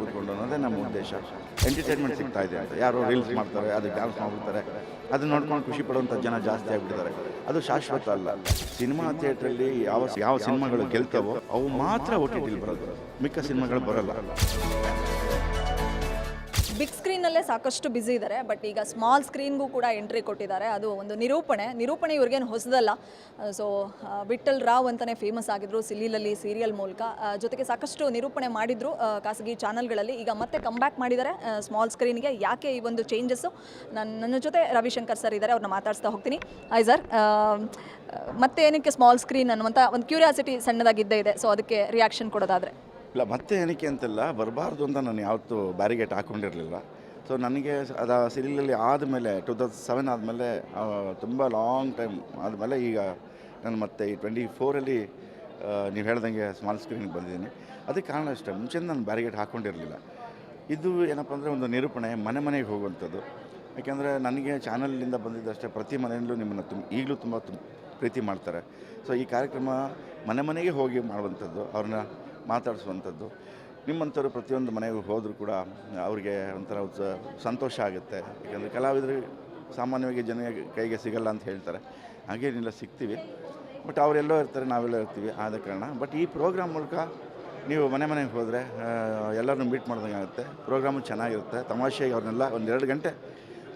ಕೂತ್ಕೊಂಡು ಅನ್ನೋದೇ ನಮ್ಮ ಉದ್ದೇಶ. ಎಂಟರ್ಟೈನ್ಮೆಂಟ್ ಸಿಗ್ತಾ ಇದೆ ಅಂತ. ಯಾರು ರೀಲ್ಸ್ ಮಾಡ್ತಾರೆ, ಅದು ಡ್ಯಾನ್ಸ್ ಮಾಡ್ಬಿಡ್ತಾರೆ. ಅದನ್ನ ನೋಡ್ಕೊಂಡು ಖುಷಿ ಪಡುವಂಥ ಜನ ಜಾಸ್ತಿ ಆಗಿಬಿಟ್ಟಿದ್ದಾರೆ. ಅದು ಶಾಶ್ವತ ಅಲ್ಲ. ಸಿನಿಮಾ ಥಿಯೇಟ್ರಲ್ಲಿ ಯಾವ ಯಾವ ಸಿನಿಮಾಗಳು ಗೆಲ್ತವೋ ಅವು ಮಾತ್ರ ಒ ಬರೋದು. ಮಿಕ್ಕ ಸಿನಿಮಾಗಳು ಬರೋಲ್ಲ. ಬಿಗ್ ಸ್ಕ್ರೀನಲ್ಲೇ ಸಾಕಷ್ಟು ಬ್ಯುಸಿ ಇದ್ದಾರೆ ಬಟ್ ಈಗ ಸ್ಮಾಲ್ ಸ್ಕ್ರೀನ್ಗೂ ಕೂಡ ಎಂಟ್ರಿ ಕೊಟ್ಟಿದ್ದಾರೆ. ಅದು ಒಂದು ನಿರೂಪಣೆ. ನಿರೂಪಣೆ ಇವ್ರಿಗೇನು ಹೊಸದಲ್ಲ. ಸೊ ವಿಠಲ್ ರಾವ್ ಅಂತಲೇ ಫೇಮಸ್ ಆಗಿದ್ರು ಸಿಲೀಲಲ್ಲಿ ಸೀರಿಯಲ್ ಮೂಲಕ. ಜೊತೆಗೆ ಸಾಕಷ್ಟು ನಿರೂಪಣೆ ಮಾಡಿದ್ರು ಖಾಸಗಿ ಚಾನಲ್ಗಳಲ್ಲಿ ಈಗ ಮತ್ತೆ ಕಮ್ಬ್ಯಾಕ್ ಮಾಡಿದ್ದಾರೆ. ಸ್ಮಾಲ್ ಸ್ಕ್ರೀನ್ಗೆ ಯಾಕೆ ಈ ಒಂದು ಚೇಂಜಸ್ಸು ನನ್ನ ನನ್ನ ಜೊತೆ ರವಿಶಂಕರ್ ಸರ್ ಇದ್ದಾರೆ. ಅವ್ರನ್ನ ಮಾತಾಡಿಸ್ತಾ ಹೋಗ್ತೀನಿ. ಆಯ್ ಸರ್ ಮತ್ತೆ ಏನಕ್ಕೆ ಸ್ಮಾಲ್ ಸ್ಕ್ರೀನ್ ಅನ್ನುವಂಥ ಒಂದು ಕ್ಯೂರಿಯಾಸಿಟಿ ಸಣ್ಣದಾಗಿದ್ದೇ ಇದೆ. ಸೊ ಅದಕ್ಕೆ ರಿಯಾಕ್ಷನ್ ಕೊಡೋದಾದರೆ. ಇಲ್ಲ, ಮತ್ತೆ ಏನಕ್ಕೆ ಅಂತೆಲ್ಲ ಬರಬಾರ್ದು ಅಂತ ನಾನು ಯಾವತ್ತೂ ಬ್ಯಾರಿಗೇಟ್ ಹಾಕ್ಕೊಂಡಿರಲಿಲ್ಲ ಸೊ ನನಗೆ ಅದು ಸಿರಿಲಲ್ಲಿ ಆದಮೇಲೆ ಟೂ ತೌಸಂಡ್ ಸೆವೆನ್ ಆದಮೇಲೆ ತುಂಬ ಲಾಂಗ್ ಟೈಮ್ ಆದಮೇಲೆ ಈಗ ನಾನು ಮತ್ತೆ ಈ ಟ್ವೆಂಟಿ ಫೋರಲ್ಲಿ ನೀವು ಹೇಳ್ದಂಗೆ ಸ್ಮಾಲ್ ಸ್ಕ್ರೀನಿಗೆ ಬಂದಿದ್ದೀನಿ. ಅದಕ್ಕೆ ಕಾರಣ ಅಷ್ಟೇ ಮುಂಚೆ ನಾನು ಬ್ಯಾರಿಗೇಟ್ ಹಾಕ್ಕೊಂಡಿರಲಿಲ್ಲ ಇದು ಏನಪ್ಪ ಅಂದರೆ ಒಂದು ನಿರೂಪಣೆ, ಮನೆ ಮನೆಗೆ ಹೋಗುವಂಥದ್ದು. ಯಾಕೆಂದರೆ ನನಗೆ ಚಾನಲ್ನಿಂದ ಬಂದಿದ್ದಷ್ಟೇ ಪ್ರತಿ ಮನೆಯಲ್ಲೂ ನಿಮ್ಮನ್ನು ತುಂಬ ಈಗಲೂ ತುಂಬ ತುಂಬ ಪ್ರೀತಿ ಮಾಡ್ತಾರೆ. ಸೊ ಈ ಕಾರ್ಯಕ್ರಮ ಮನೆ ಮನೆಗೆ ಹೋಗಿ ಮಾಡುವಂಥದ್ದು, ಅವ್ರನ್ನ ಮಾತಾಡಿಸುವಂಥದ್ದು. ನಿಮ್ಮಂಥವ್ರು ಪ್ರತಿಯೊಂದು ಮನೆಗೂ ಹೋದರೂ ಕೂಡ ಅವ್ರಿಗೆ ಒಂಥರ ಸಂತೋಷ ಆಗುತ್ತೆ. ಯಾಕಂದರೆ ಕಲಾವಿದರು ಸಾಮಾನ್ಯವಾಗಿ ಜನ ಕೈಗೆ ಸಿಗಲ್ಲ ಅಂತ ಹೇಳ್ತಾರೆ. ಹಾಗೇನಿಲ್ಲ, ಸಿಗ್ತೀವಿ. ಬಟ್ ಅವರೆಲ್ಲೋ ಇರ್ತಾರೆ, ನಾವೆಲ್ಲೋ ಇರ್ತೀವಿ ಆದ ಕಾರಣ. ಬಟ್ ಈ ಪ್ರೋಗ್ರಾಮ್ ಮೂಲಕ ನೀವು ಮನೆ ಮನೆಗೆ ಹೋದರೆ ಎಲ್ಲರನ್ನೂ ಮೀಟ್ ಮಾಡ್ದಂಗೆ ಆಗುತ್ತೆ ಪ್ರೋಗ್ರಾಮು ಚೆನ್ನಾಗಿರುತ್ತೆ. ತಮಾಷೆಗೆ ಅವ್ರನ್ನೆಲ್ಲ ಒಂದೆರಡು ಗಂಟೆ,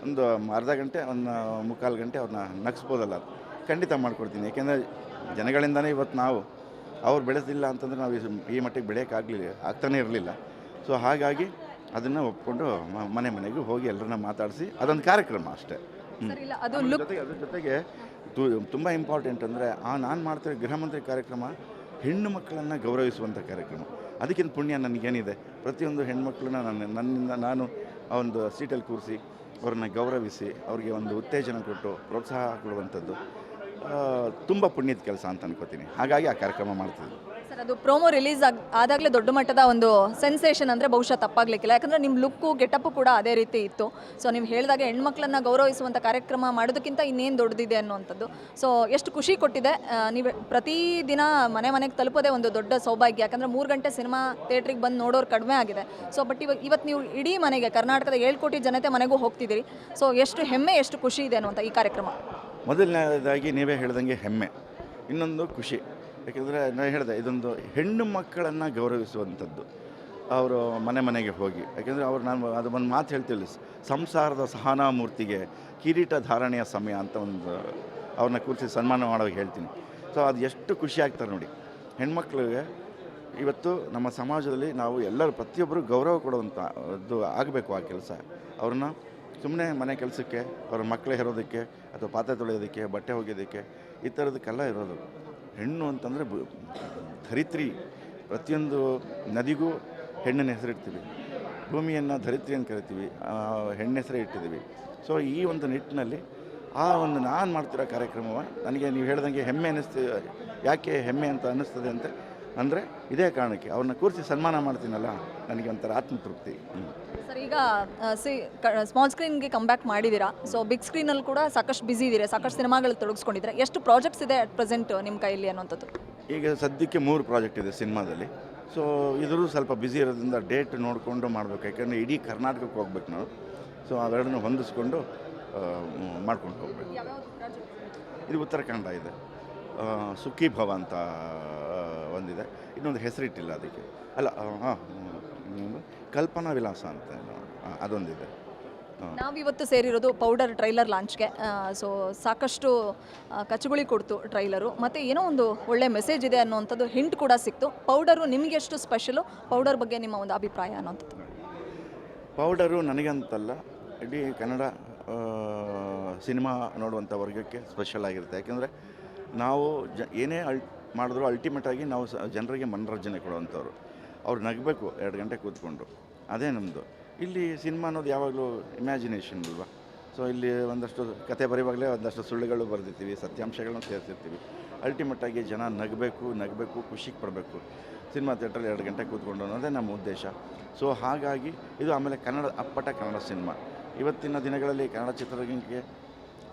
ಒಂದು ಅರ್ಧ ಗಂಟೆ, ಒಂದು ಮುಕ್ಕಾಲು ಗಂಟೆ ಅವ್ರನ್ನ ನಗಿಸ್ಬೋದಲ್ಲ. ಖಂಡಿತ ಮಾಡ್ಕೊಡ್ತೀನಿ. ಏಕೆಂದರೆ ಜನಗಳಿಂದನೇ ಇವತ್ತು ನಾವು ಅವ್ರು ಬೆಳೆಸಿಲ್ಲ ಅಂತಂದರೆ ನಾವು ಈ- ಮಟ್ಟಿಗೆ ಬೆಳೆಯೋಕ್ಕಾಗಲಿಲ್ಲ ಆಗ್ತಾನೇ ಇರಲಿಲ್ಲ. ಸೊ ಹಾಗಾಗಿ ಅದನ್ನು ಒಪ್ಕೊಂಡು ಮನೆ ಮನೆಗೂ ಹೋಗಿ ಎಲ್ಲರನ್ನ ಮಾತಾಡಿಸಿ ಅದೊಂದು ಕಾರ್ಯಕ್ರಮ ಅಷ್ಟೇ. ಜೊತೆಗೆ ಅದ್ರ ಜೊತೆಗೆ ತುಂಬ ಇಂಪಾರ್ಟೆಂಟ್ ಅಂದರೆ ಆ ನಾನು ಮಾಡ್ತಿರೋ ಗೃಹ ಮಂತ್ರಿ ಕಾರ್ಯಕ್ರಮ ಹೆಣ್ಣು ಮಕ್ಕಳನ್ನು ಗೌರವಿಸುವಂಥ ಕಾರ್ಯಕ್ರಮ. ಅದಕ್ಕಿಂತ ಪುಣ್ಯ ನನಗೇನಿದೆ. ಪ್ರತಿಯೊಂದು ಹೆಣ್ಮಕ್ಳನ್ನ ನಾನು ನನ್ನಿಂದ ನಾನು ಆ ಒಂದು ಸೀಟಲ್ಲಿ ಕೂರಿಸಿ ಅವ್ರನ್ನ ಗೌರವಿಸಿ ಅವ್ರಿಗೆ ಒಂದು ಉತ್ತೇಜನ ಕೊಟ್ಟು ಪ್ರೋತ್ಸಾಹ ಕೊಡುವಂಥದ್ದು. ತುಂಬ ಪುಣ್ಯದ ಕೆಲಸ ಅಂತ ಅನ್ಕೋತೀನಿ. ಹಾಗಾಗಿ ಆ ಕಾರ್ಯಕ್ರಮ ಮಾಡ್ತಿದ್ದೆ ಸರ್, ಅದು ಪ್ರೋಮೋ ರಿಲೀಸ್ ಆಗ, ಆದಾಗಲೇ ದೊಡ್ಡ ಮಟ್ಟದ ಒಂದು ಸೆನ್ಸೇಷನ್ ಅಂದರೆ ಬಹುಶಃ ತಪ್ಪಾಗಲಿಕ್ಕಿಲ್ಲ. ಯಾಕಂದರೆ ನಿಮ್ಮ ಲುಕ್ಕು, ಗೆಟಪ್ಪು ಕೂಡ ಅದೇ ರೀತಿ ಇತ್ತು. ಸೊ ನೀವು ಹೇಳಿದಾಗ ಹೆಣ್ಮಕ್ಳನ್ನ ಗೌರವಿಸುವಂಥ ಕಾರ್ಯಕ್ರಮ ಮಾಡೋದಕ್ಕಿಂತ ಇನ್ನೇನು ದೊಡ್ಡದಿದೆ ಅನ್ನುವಂಥದ್ದು. ಸೊ ಎಷ್ಟು ಖುಷಿ ಕೊಟ್ಟಿದೆ. ನೀವು ಪ್ರತಿದಿನ ಮನೆ ಮನೆಗೆ ತಲುಪೋದೇ ಒಂದು ದೊಡ್ಡ ಸೌಭಾಗ್ಯ. ಯಾಕಂದರೆ ಮೂರು ಗಂಟೆ ಸಿನಿಮಾ ಥಿಯೇಟ್ರಿಗೆ ಬಂದು ನೋಡೋರು ಕಡಿಮೆ ಆಗಿದೆ. ಸೊ ಬಟ್ ಇವಾಗ ಇವತ್ತು ನೀವು ಇಡೀ ಮನೆಗೆ ಕರ್ನಾಟಕದ ಏಳು ಕೋಟಿ ಜನತೆ ಮನೆಗೂ ಹೋಗ್ತಿದ್ದೀರಿ. ಸೊ ಎಷ್ಟು ಹೆಮ್ಮೆ, ಎಷ್ಟು ಖುಷಿ ಇದೆ ಅನ್ನುವಂಥ ಈ ಕಾರ್ಯಕ್ರಮ. ಮೊದಲನೇದಾಗಿ ನೀವೇ ಹೇಳ್ದಂಗೆ ಹೆಮ್ಮೆ, ಇನ್ನೊಂದು ಖುಷಿ. ಯಾಕೆಂದರೆ ನಾನು ಹೇಳಿದೆ, ಇದೊಂದು ಹೆಣ್ಣು ಮಕ್ಕಳನ್ನು ಗೌರವಿಸುವಂಥದ್ದು. ಅವರು ಮನೆ ಮನೆಗೆ ಹೋಗಿ, ಯಾಕೆಂದರೆ ಅವ್ರು ನಾನು ಅದು ಒಂದು ಮಾತು ಹೇಳ್ತಿಲ್ಲ ಸಂಸಾರದ ಸಹನಾ ಮೂರ್ತಿಗೆ ಕಿರೀಟ ಧಾರಣೆಯ ಸಮಯ ಅಂತ ಒಂದು ಅವ್ರನ್ನ ಕೂರಿಸಿ ಸನ್ಮಾನ ಮಾಡೋಕೆ ಹೇಳ್ತೀನಿ. ಸೊ, ಅದು ಎಷ್ಟು ಖುಷಿ ಆಗ್ತಾರೆ ನೋಡಿ. ಹೆಣ್ಮಕ್ಳಿಗೆ ಇವತ್ತು ನಮ್ಮ ಸಮಾಜದಲ್ಲಿ ನಾವು ಎಲ್ಲರೂ ಪ್ರತಿಯೊಬ್ಬರು ಗೌರವ ಕೊಡುವಂಥದ್ದು ಆಗಬೇಕು ಆ ಕೆಲಸ. ಅವ್ರನ್ನ ಸುಮ್ಮನೆ ಮನೆ ಕೆಲಸಕ್ಕೆ, ಅವ್ರ ಮಕ್ಕಳೇ ಇರೋದಕ್ಕೆ ಅಥವಾ ಪಾತ್ರೆ ತೊಳೆಯೋದಕ್ಕೆ, ಬಟ್ಟೆ ಒಗೆಯೋದಕ್ಕೆ ಈ ಥರದಕ್ಕೆಲ್ಲ ಇರೋದು. ಹೆಣ್ಣು ಅಂತಂದರೆ ಧರಿತ್ರಿ. ಪ್ರತಿಯೊಂದು ನದಿಗೂ ಹೆಣ್ಣಿನ ಹೆಸರಿಡ್ತೀವಿ. ಭೂಮಿಯನ್ನು ಧರಿತ್ರಿ ಅಂತ ಕರಿತೀವಿ. ಹೆಣ್ಣು ಹೆಸರೇ ಇಟ್ಟಿದ್ದೀವಿ. ಸೊ ಈ ಒಂದು ನಿಟ್ಟಿನಲ್ಲಿ ಆ ಒಂದು ನಾನು ಮಾಡ್ತಿರೋ ಕಾರ್ಯಕ್ರಮವ ನನಗೆ ನೀವು ಹೇಳ್ದಂಗೆ ಹೆಮ್ಮೆ ಅನ್ನಿಸ್ತೀವಿ ಯಾಕೆ ಹೆಮ್ಮೆ ಅಂತ ಅನ್ನಿಸ್ತದೆ ಅಂತ ಅಂದರೆ ಇದೇ ಕಾರಣಕ್ಕೆ ಅವ್ರನ್ನ ಕೂರಿಸಿ ಸನ್ಮಾನ ಮಾಡ್ತೀನಲ್ಲ ನನಗೆ ಒಂಥರ ಆತ್ಮತೃಪ್ತಿ. ಹ್ಞೂ ಸರ್ ಈಗ ಸಿ ಸ್ಮಾಲ್ ಸ್ಕ್ರೀನ್ಗೆ ಕಮ್ಬ್ಯಾಕ್ ಮಾಡಿದ್ದೀರಾ ಸೊ ಬಿಗ್ ಸ್ಕ್ರೀನಲ್ಲಿ ಕೂಡ ಸಾಕಷ್ಟು ಬ್ಯುಸಿ ಇದ್ದೀರಾ ಸಾಕಷ್ಟು ಸಿನಿಮಾಗಳು ತೊಡಗಿಸ್ಕೊಂಡಿದ್ದೀರಾ ಎಷ್ಟು ಪ್ರಾಜೆಕ್ಟ್ಸ್ ಇದೆ ಅಟ್ ಪ್ರೆಸೆಂಟ್ ನಿಮ್ಮ ಕೈಯಲ್ಲಿ ಅನ್ನೋಂಥದ್ದು ಈಗ ಸದ್ಯಕ್ಕೆ ಮೂರು ಪ್ರಾಜೆಕ್ಟ್ ಇದೆ ಸಿನಿಮಾದಲ್ಲಿ. ಸೊ ಇದ್ರೂ ಸ್ವಲ್ಪ ಬ್ಯುಸಿ ಇರೋದ್ರಿಂದ ಡೇಟ್ ನೋಡಿಕೊಂಡು ಮಾಡಬೇಕು. ಯಾಕಂದರೆ ಇಡೀ ಕರ್ನಾಟಕಕ್ಕೆ ಹೋಗ್ಬೇಕು ನಾವು. ಸೊ ಅವೆರಡನ್ನೂ ಹೊಂದಿಸ್ಕೊಂಡು ಮಾಡ್ಕೊಂಡು ಹೋಗ್ಬೇಕು. ಇದು? ಉತ್ತರ ಕನ್ನಡ ಇದೆ. ಸುಖಿ ಭವ ಅಂತ ಒಂದಿದೆ ಇನ್ನೊಂದು ಹೆಸರಿಟ್ಟಿಲ್ಲ ಅದಕ್ಕೆ. ಅಲ್ಲ ಹಾಂ ಕಲ್ಪನಾ ವಿಲಾಸ ಅಂತ ಅದೊಂದಿದೆ. ನಾವಿವತ್ತು ಸೇರಿರೋದು ಪೌಡರ್ ಟ್ರೈಲರ್ ಲಾಂಚ್ಗೆ. ಸೊ ಸಾಕಷ್ಟು ಕಚ್ಚುಗುಳಿ ಕೊಡ್ತು ಟ್ರೈಲರು. ಮತ್ತು ಏನೋ ಒಂದು ಒಳ್ಳೆ ಮೆಸೇಜ್ ಇದೆ ಅನ್ನೋವಂಥದ್ದು ಹಿಂಟ್ ಕೂಡ ಸಿಕ್ತು. ಪೌಡರು ನಿಮಗೆ ಎಷ್ಟು ಸ್ಪೆಷಲು? ಪೌಡರ್ ಬಗ್ಗೆ ನಿಮ್ಮ ಒಂದು ಅಭಿಪ್ರಾಯ ಅನ್ನೋಂಥದ್ದು ಪೌಡರು ನನಗಂತಲ್ಲ ಇಡೀ ಕನ್ನಡ ಸಿನಿಮಾ ನೋಡುವಂಥ ವರ್ಗಕ್ಕೆ ಸ್ಪೆಷಲ್ ಆಗಿರುತ್ತೆ. ಯಾಕೆಂದರೆ ನಾವು ಜ ಏನೇ ಅಲ್ ಮಾಡಿದ್ರು ಅಲ್ಟಿಮೇಟಾಗಿ ನಾವು ಜನರಿಗೆ ಮನೋರಂಜನೆ ಕೊಡುವಂಥವ್ರು. ಅವ್ರು ನಗಬೇಕು, ಎರಡು ಗಂಟೆ ಕೂತ್ಕೊಂಡು. ಅದೇ ನಮ್ಮದು ಇಲ್ಲಿ ಸಿನಿಮಾ ಅನ್ನೋದು ಯಾವಾಗಲೂ ಇಮ್ಯಾಜಿನೇಷನ್ ಅಲ್ವಾ? ಸೊ ಇಲ್ಲಿ ಒಂದಷ್ಟು ಕತೆ ಬರೆಯುವಾಗಲೇ ಒಂದಷ್ಟು ಸುಳ್ಳುಗಳು ಬರೆದಿರ್ತೀವಿ ಸತ್ಯಾಂಶಗಳನ್ನ ಸೇರಿಸಿರ್ತೀವಿ. ಅಲ್ಟಿಮೇಟಾಗಿ ಜನ ನಗಬೇಕು ನಗಬೇಕು, ಖುಷಿಗೆ ಪಡಬೇಕು. ಸಿನಿಮಾ ಥಿಯೇಟ್ರಲ್ಲಿ ಎರಡು ಗಂಟೆ ಕೂತ್ಕೊಂಡು ಅನ್ನೋದೇ ನಮ್ಮ ಉದ್ದೇಶ. ಸೊ ಹಾಗಾಗಿ ಇದು ಆಮೇಲೆ ಕನ್ನಡ, ಅಪ್ಪಟ ಕನ್ನಡ ಸಿನಿಮಾ. ಇವತ್ತಿನ ದಿನಗಳಲ್ಲಿ ಕನ್ನಡ ಚಿತ್ರರಂಗಕ್ಕೆ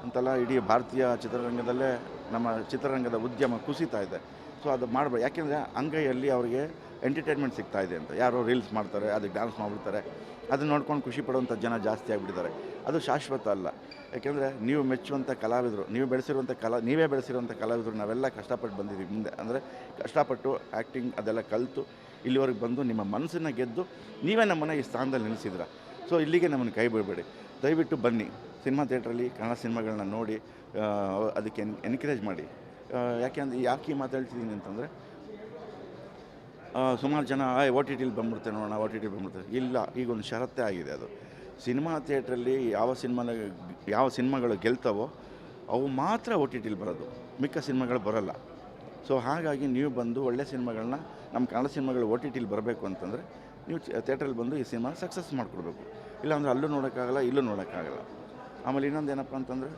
ಅಂತಲ್ಲ ಇಡೀ ಭಾರತೀಯ ಚಿತ್ರರಂಗದಲ್ಲೇ ನಮ್ಮ ಚಿತ್ರರಂಗದ ಉದ್ಯಮ ಕುಸಿತಾ ಇದೆ. ಸೊ ಅದು ಮಾಡಬಾರ್ದು ಯಾಕೆಂದರೆ ಅಂಗೈಯಲ್ಲಿ ಅವರಿಗೆ ಎಂಟರ್ಟೈನ್ಮೆಂಟ್ ಸಿಗ್ತಾ ಇದೆ ಅಂತ. ಯಾರೋ ರೀಲ್ಸ್ ಮಾಡ್ತಾರೆ, ಅದಕ್ಕೆ ಡ್ಯಾನ್ಸ್ ಮಾಡಿಬಿಡ್ತಾರೆ. ಅದನ್ನ ನೋಡ್ಕೊಂಡು ಖುಷಿ ಪಡುವಂಥ ಜನ ಜಾಸ್ತಿ ಆಗಿಬಿಟ್ಟಿದ್ದಾರೆ. ಅದು ಶಾಶ್ವತ ಅಲ್ಲ. ಯಾಕೆಂದರೆ ನೀವು ಮೆಚ್ಚುವಂಥ ಕಲಾವಿದರು, ನೀವು ಬೆಳೆಸಿರುವಂಥ ಕಲಾ ನೀವೇ ಬೆಳೆಸಿರುವಂಥ ಕಲಾವಿದರು ನಾವೆಲ್ಲ ಕಷ್ಟಪಟ್ಟು ಬಂದಿದ್ದೀವಿ. ಮುಂದೆ ಅಂದರೆ ಕಷ್ಟಪಟ್ಟು ಆ್ಯಕ್ಟಿಂಗ್ ಅದೆಲ್ಲ ಕಲಿತು ಇಲ್ಲಿವರೆಗೆ ಬಂದು ನಿಮ್ಮ ಮನಸ್ಸನ್ನು ಗೆದ್ದು ನೀವೇ ನಮ್ಮನ್ನು ಈ ಸ್ಥಾನದಲ್ಲಿ ನಿಲ್ಲಿಸಿದ್ರ ಸೊ ಇಲ್ಲಿಗೆ ನಮ್ಮನ್ನು ಕೈ ಬಿಡಬೇಡಿ. ದಯವಿಟ್ಟು ಬನ್ನಿ. ಸಿನಿಮಾ ಥಿಯೇಟ್ರಲ್ಲಿ ಕನ್ನಡ ಸಿನಿಮಾಗಳನ್ನ ನೋಡಿ ಅದಕ್ಕೆ ಎನ್, ಎನ್ಕರೇಜ್ ಮಾಡಿ. ಯಾಕೆಂದ್ರೆ ಯಾಕೆ ಮಾತಾಡ್ತಿದ್ದೀನಿ ಅಂತಂದರೆ ಸುಮಾರು ಜನ ಓ ಟಿ ಟಿಲಿ ಬಂದ್ಬಿಡ್ತೇವೆ ನೋಡೋಣ ಓ ಟಿ ಟಿ ಬಂದ್ಬಿಡ್ತಾರೆ ಇಲ್ಲ ಈಗ ಒಂದು ಷರತ್ತೇ ಆಗಿದೆ ಅದು. ಸಿನಿಮಾ ಥಿಯೇಟ್ರಲ್ಲಿ ಯಾವ ಸಿನಿಮಾನ, ಯಾವ ಸಿನಿಮಾಗಳು ಗೆಲ್ತಾವೋ, ಅವು ಮಾತ್ರ ಓ ಟಿ ಟಿಲಿ ಬರೋದು. ಮಿಕ್ಕ ಸಿನಿಮಾಗಳು ಬರೋಲ್ಲ. ಸೊ, ಹಾಗಾಗಿ ನೀವು ಬಂದು ಒಳ್ಳೆ ಸಿನಿಮಾಗಳನ್ನ, ನಮ್ಮ ಕನ್ನಡ ಸಿನಿಮಾಗಳು ಓ ಟಿ ಟಿಲಿ ಬರಬೇಕು ಅಂತಂದರೆ, ನೀವು ಥಿಯೇಟ್ರಲ್ಲಿ ಬಂದು ಈ ಸಿನಿಮಾ ಸಕ್ಸಸ್ ಮಾಡಿಕೊಡ್ಬೇಕು. ಇಲ್ಲಾಂದ್ರೆ ಅಲ್ಲೂ ನೋಡೋಕ್ಕಾಗಲ್ಲ, ಇಲ್ಲೂ ನೋಡೋಕ್ಕಾಗಲ್ಲ. ಆಮೇಲೆ ಇನ್ನೊಂದು ಏನಪ್ಪ ಅಂತಂದರೆ,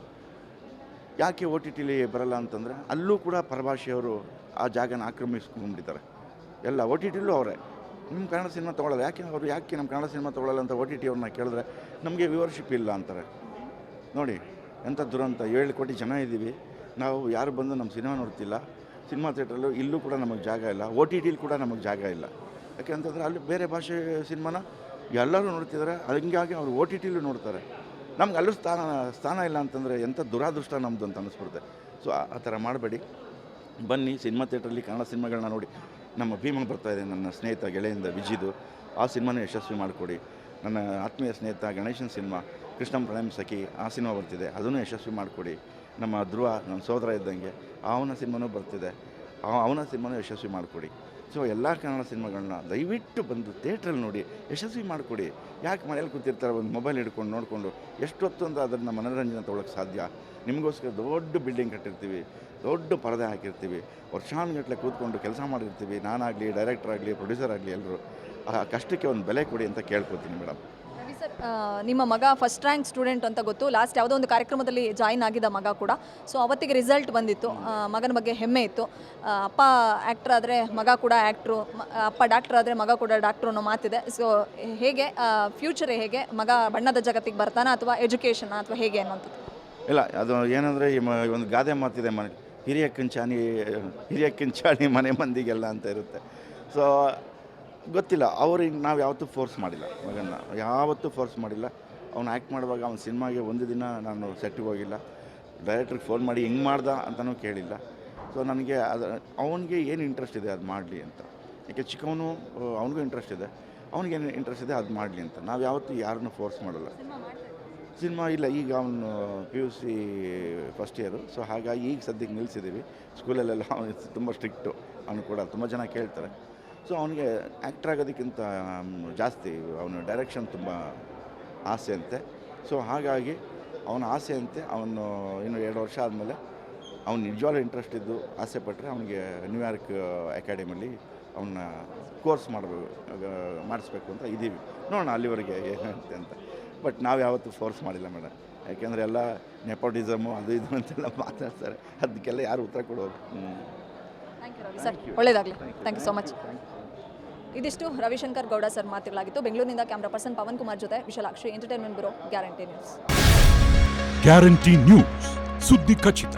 ಯಾಕೆ ಓ ಟಿ ಟಿಲಿ ಬರಲ್ಲ ಅಂತಂದರೆ, ಅಲ್ಲೂ ಕೂಡ ಪರಭಾಷೆಯವರು ಆ ಜಾಗನ ಆಕ್ರಮಿಸ್ಕೊಂಡ್ಬಿಟ್ಟಿದ್ದಾರೆ. ಎಲ್ಲ ಓ ಟಿ ಟಿಲೂ ಅವರೇ. ನಿಮ್ಮ ಕನ್ನಡ ಸಿನಿಮಾ ತೊಗೊಳ್ಳಲ್ಲ. ಯಾಕೆ ಅವರು ಯಾಕೆ ನಮ್ಮ ಕನ್ನಡ ಸಿನಿಮಾ ತೊಗೊಳ್ಳಲ್ಲ ಅಂತ ಓ ಟಿ ಟಿ ಅವ್ರನ್ನ ಕೇಳಿದ್ರೆ, ನಮಗೆ ವಿವರ್ಶಿಪ್ ಇಲ್ಲ ಅಂತಾರೆ. ನೋಡಿ, ಎಂಥ ದುರಂತ. ಏಳು ಕೋಟಿ ಜನ ಇದ್ದೀವಿ. ನಾವು ಯಾರು ಬಂದು ನಮ್ಮ ಸಿನಿಮಾ ನೋಡ್ತಿಲ್ಲ. ಸಿನಿಮಾ ಥಿಯೇಟ್ರಲ್ಲೂ ಇಲ್ಲೂ ಕೂಡ ನಮಗೆ ಜಾಗ ಇಲ್ಲ. ಓ ಟಿ ಟಿಲಿ ಕೂಡ ನಮಗೆ ಜಾಗ ಇಲ್ಲ. ಯಾಕೆ ಅಂತಂದರೆ ಅಲ್ಲಿ ಬೇರೆ ಭಾಷೆ ಸಿನಿಮಾನ ಎಲ್ಲರೂ ನೋಡ್ತಿದ್ದಾರೆ. ಹಂಗಾಗಿ ಅವರು ಓ ಟಿ ಟಿಲೂ ನೋಡ್ತಾರೆ. ನಮ್ಗೆ ಅಲ್ಲೂ ಸ್ಥಾನ ಸ್ಥಾನ ಇಲ್ಲ ಅಂತಂದರೆ ಎಂಥ ದುರಾದೃಷ್ಟ ನಮ್ಮದು ಅಂತ ಅನ್ನಿಸ್ಬಿಡುತ್ತೆ ಸೊ ಆ ಥರ ಮಾಡಬೇಡಿ. ಬನ್ನಿ, ಸಿನಿಮಾ ಥಿಯೇಟ್ರಲ್ಲಿ ಕನ್ನಡ ಸಿನಿಮಾಗಳನ್ನ ನೋಡಿ. ನಮ್ಮ ಭೀಮ ಬರ್ತಾ ಇದೆ, ನನ್ನ ಸ್ನೇಹಿತ ಗೆಳೆಯಿಂದ ವಿಜಿದು. ಆ ಸಿನಿಮಾನ ಯಶಸ್ವಿ ಮಾಡಿಕೊಡಿ. ನನ್ನ ಆತ್ಮೀಯ ಸ್ನೇಹಿತ ಗಣೇಶನ್ ಸಿನಿಮಾ, ಕೃಷ್ಣ ಪ್ರಣಯಂ ಸಖಿ, ಆ ಸಿನಿಮಾ ಬರ್ತಿದೆ. ಅದನ್ನು ಯಶಸ್ವಿ ಮಾಡಿಕೊಡಿ. ನಮ್ಮ ಧ್ರುವ, ನನ್ನ ಸೋದರ ಇದ್ದಂಗೆ ಅವನ ಸಿನಿಮಾನೂ ಬರ್ತಿದೆ. ಅವನ ಸಿನಿಮಾನೂ ಯಶಸ್ವಿ ಮಾಡಿಕೊಡಿ. ಸೊ ಎಲ್ಲ ಕನ್ನಡ ಸಿನಿಮಾಗಳನ್ನ ದಯವಿಟ್ಟು ಬಂದು ಥಿಯೇಟ್ರಲ್ಲಿ ನೋಡಿ, ಯಶಸ್ವಿ ಮಾಡಿಕೊಡಿ. ಯಾಕೆ ಮನೇಲಿ ಕೂತಿರ್ತಾರೆ ಒಂದು ಮೊಬೈಲ್ ಹಿಡ್ಕೊಂಡು ನೋಡಿಕೊಂಡು ಎಷ್ಟೊತ್ತು ಅಂತ ಅದನ್ನು ಮನೋರಂಜನೆ ತೊಗೊಳಕ್ಕೆ ಸಾಧ್ಯ? ನಿಮಗೋಸ್ಕರ ದೊಡ್ಡ ಬಿಲ್ಡಿಂಗ್ ಕಟ್ಟಿರ್ತೀವಿ, ದೊಡ್ಡ ಪರದೆ ಹಾಕಿರ್ತೀವಿ ವರ್ಷಾನುಗಟ್ಟಲೆ ಕೂತ್ಕೊಂಡು ಕೆಲಸ ಮಾಡಿರ್ತೀವಿ. ನಾನಾಗಲಿ ಡೈರೆಕ್ಟರ್ ಆಗಲಿ ಪ್ರೊಡ್ಯೂಸರ್ ಆಗಲಿ ಎಲ್ಲರೂ ಆ ಕಷ್ಟಕ್ಕೆ ಒಂದು ಬೆಲೆ ಕೊಡಿ ಅಂತ ಕೇಳ್ಕೊತೀನಿ ಮೇಡಮ್. ಸರ್ ನಿಮ್ಮ ಮಗ ಫಸ್ಟ್ ರ್ಯಾಂಕ್ ಸ್ಟೂಡೆಂಟ್ ಅಂತ ಗೊತ್ತು. ಲಾಸ್ಟ್ ಯಾವುದೋ ಒಂದು ಕಾರ್ಯಕ್ರಮದಲ್ಲಿ ಜಾಯಿನ್ ಆಗಿದ್ದ ಮಗ ಕೂಡ. ಸೊ ಅವತ್ತಿಗೆ ರಿಸಲ್ಟ್ ಬಂದಿತ್ತು. ಮಗನ ಬಗ್ಗೆ ಹೆಮ್ಮೆ ಇತ್ತು. ಅಪ್ಪ ಆ್ಯಕ್ಟ್ರ್ ಆದರೆ ಮಗ ಕೂಡ ಆ್ಯಕ್ಟ್ರು ಅಪ್ಪ ಡಾಕ್ಟ್ರ್ ಆದರೆ ಮಗ ಕೂಡ ಡಾಕ್ಟ್ರು ಅನ್ನೋ ಮಾತಿದೆ. ಸೊ ಹೇಗೆ ಫ್ಯೂಚರ್ ಹೇಗೆ ಮಗ ಬಣ್ಣದ ಜಗತ್ತಿಗೆ ಬರ್ತಾನ ಅಥವಾ ಎಜುಕೇಷನ್ ಅಥವಾ ಹೇಗೆ ಅನ್ನೋಂಥದ್ದು ಇಲ್ಲ, ಅದು ಏನಂದರೆ ಈ ಒಂದು ಗಾದೆ ಮಾತಿದೆ ಮನೆ, ಹಿರಿಯ ಕಿಂಚಾಣಿ ಹಿರಿಯ ಕಿಂಚಾಣಿ ಮನೆ ಮಂದಿಗೆಲ್ಲ ಅಂತ ಇರುತ್ತೆ. ಸೊ ಗೊತ್ತಿಲ್ಲ ಅವ್ರಿಗೆ ನಾವು ಯಾವತ್ತೂ ಫೋರ್ಸ್ ಮಾಡಿಲ್ಲ. ಮಗನ ಯಾವತ್ತೂ ಫೋರ್ಸ್ ಮಾಡಿಲ್ಲ. ಅವ್ನು ಆ್ಯಕ್ಟ್ ಮಾಡುವಾಗ ಅವ್ನ ಸಿನಿಮಾಗೆ ಒಂದು ದಿನ ನಾನು ಸೆಟ್ಟಿಗೆ ಹೋಗಿಲ್ಲ. ಡೈರೆಕ್ಟ್ರಿಗೆ ಫೋನ್ ಮಾಡಿ ಹಿಂಗೆ ಮಾಡ್ದ ಅಂತಲೂ ಕೇಳಿಲ್ಲ. ಸೊ ನನಗೆ ಅದು ಅವನಿಗೆ ಏನು ಇಂಟ್ರೆಸ್ಟ್ ಇದೆ ಅದು ಮಾಡಲಿ ಅಂತ. ಯಾಕೆ ಚಿಕ್ಕವನು ಅವನಿಗೂ ಇಂಟ್ರೆಸ್ಟ್ ಇದೆ. ಅವ್ನಿಗೇನು ಇಂಟ್ರೆಸ್ಟ್ ಇದೆ ಅದು ಮಾಡಲಿ ಅಂತ. ನಾವು ಯಾವತ್ತೂ ಯಾರನ್ನೂ ಫೋರ್ಸ್ ಮಾಡಲ್ಲ. ಸಿನಿಮಾ ಇಲ್ಲ ಈಗ ಅವನು P U C first year so ಹಾಗಾಗಿ ಈಗ ಸದ್ಯಕ್ಕೆ ನಿಲ್ಲಿಸಿದ್ದೀವಿ ಸ್ಕೂಲಲ್ಲೆಲ್ಲ ಅವನು ತುಂಬ ಸ್ಟ್ರಿಕ್ಟು ಅವನು ಕೂಡ ತುಂಬ ಜನ ಕೇಳ್ತಾರೆ. ಸೊ ಅವನಿಗೆ ಆ್ಯಕ್ಟರ್ ಆಗೋದಕ್ಕಿಂತ ಜಾಸ್ತಿ ಅವನ ಡೈರೆಕ್ಷನ್ ತುಂಬ ಆಸೆ ಅಂತೆ. ಸೊ ಹಾಗಾಗಿ ಅವನ ಆಸೆ ಅಂತೆ, ಅವನು ಇನ್ನು ಎರಡು ವರ್ಷ ಆದಮೇಲೆ ಅವನು ನಿಜವಾಗ್ಲೂ ಇಂಟ್ರೆಸ್ಟ್ ಇದ್ದು ಆಸೆ ಪಟ್ಟರೆ ಅವನಿಗೆ ನ್ಯೂಯಾರ್ಕ್ ಅಕಾಡೆಮಿಲಿ ಅವನ್ನ ಕೋರ್ಸ್ ಮಾಡಬೇಕು ಮಾಡಿಸ್ಬೇಕು ಅಂತ ಇದ್ದೀವಿ ನೋಡೋಣ ಅಲ್ಲಿವರೆಗೆ ಏನಂತೆ ಅಂತ ಬಟ್ ನಾವು ಯಾವತ್ತೂ ಫೋರ್ಸ್ ಮಾಡಿಲ್ಲ ಮೇಡಮ್ ಯಾಕೆಂದರೆ ಎಲ್ಲ ನೆಪೋಟಿಸಮು ಅದು ಇದು ಅಂತೆಲ್ಲ ಮಾತಾಡ್ತಾರೆ. ಅದಕ್ಕೆಲ್ಲ ಯಾರು ಉತ್ತರ ಕೊಡೋರು? ಥ್ಯಾಂಕ್ ಯು ರವಿ ಸರ್ ಒಳ್ಳೆಯದಾಗಲಿ ಥ್ಯಾಂಕ್ ಯು ಸೊ ಮಚ್ ಇದಿಷ್ಟು ರವಿಶಂಕರ್ ಗೌಡ ಸರ್ ಮಾತುಗಳಾಗಿತ್ತು. ಬೆಂಗಳೂರಿನಿಂದ ಕ್ಯಾಮ್ರಾ ಪರ್ಸನ್ ಪವನ್ ಕುಮಾರ್ ಜೊತೆ Vishalakshi entertainment bureau guarantee news. Guarantee news. ಸುದ್ದಿ ಖಚಿತ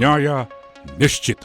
ನ್ಯಾಯ ನಿಶ್ಚಿತ.